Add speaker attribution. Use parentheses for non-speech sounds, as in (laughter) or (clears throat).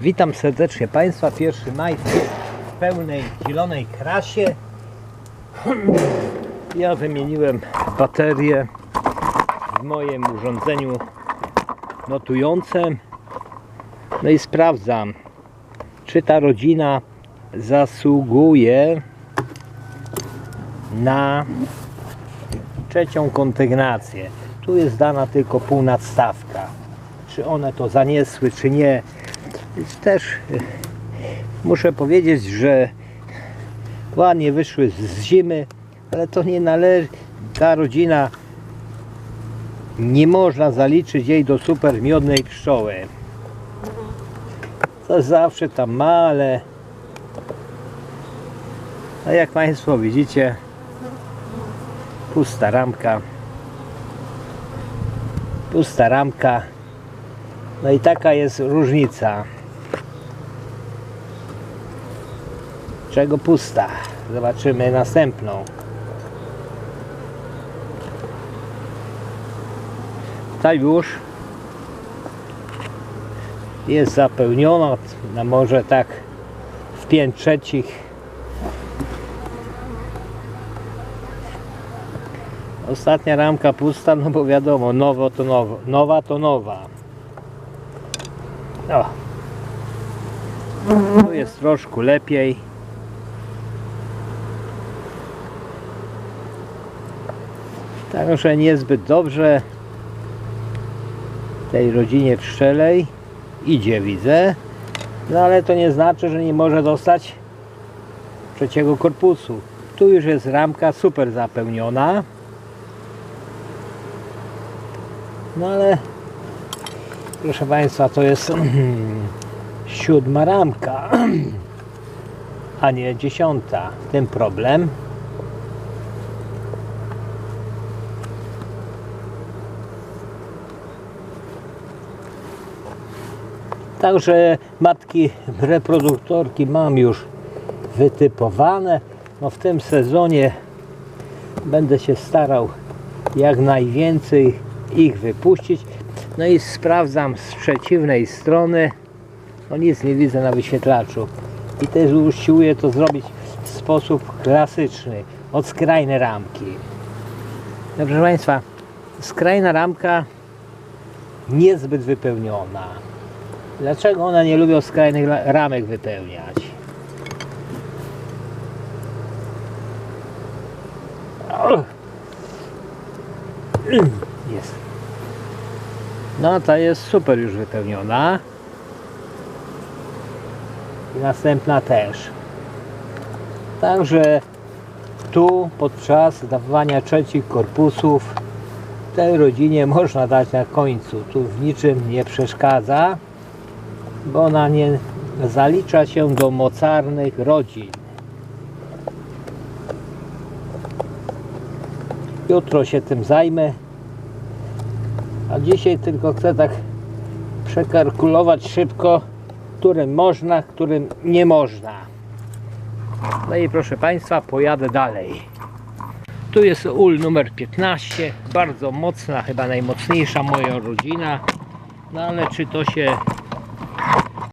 Speaker 1: Witam serdecznie Państwa. 1 maj w pełnej zielonej krasie. Ja wymieniłem baterię w moim urządzeniu notującym. No i sprawdzam, czy ta rodzina zasługuje na trzecią kontygnację. Tu jest dana tylko półnadstawka. Czy one to zaniesły, czy nie. Więc też e, muszę powiedzieć, że ładnie wyszły z zimy, ale to nie należy. Ta rodzina nie można zaliczyć jej do super miodnej pszczoły. To zawsze tam ma, ale a jak Państwo widzicie, pusta ramka. Pusta ramka. No i taka jest różnica. Czego pusta? Zobaczymy następną. Ta już jest zapełniona na może tak w 5 trzecich Ostatnia ramka pusta, no bo wiadomo, nowo to nowo, nowa to nowa. O. Tu jest troszkę lepiej. Także niezbyt dobrze tej rodzinie pszczelej idzie widzę. No ale to nie znaczy, że nie może dostać trzeciego korpusu. Tu już jest ramka super zapełniona. No ale proszę Państwa, to jest (clears throat) siódma ramka, (clears throat) a nie dziesiąta. Tym problem. Także matki reproduktorki mam już wytypowane. No w tym sezonie będę się starał jak najwięcej ich wypuścić. No i sprawdzam z przeciwnej strony. No nic nie widzę na wyświetlaczu. I też usiłuję to zrobić w sposób klasyczny, od skrajnej ramki. No, proszę Państwa, skrajna ramka niezbyt wypełniona. Dlaczego one nie lubią skrajnych ramek wypełniać? Jest. No ta jest super już wypełniona. I następna też. Także tu podczas dawania trzecich korpusów tej rodzinie można dać na końcu. Tu w niczym nie przeszkadza, bo ona nie zalicza się do mocarnych rodzin. Jutro się tym zajmę. A dzisiaj tylko chcę tak przekalkulować szybko, którym można, którym nie można. No i proszę Państwa, pojadę dalej. Tu jest ul numer 15, bardzo mocna, chyba najmocniejsza moja rodzina. No ale czy to się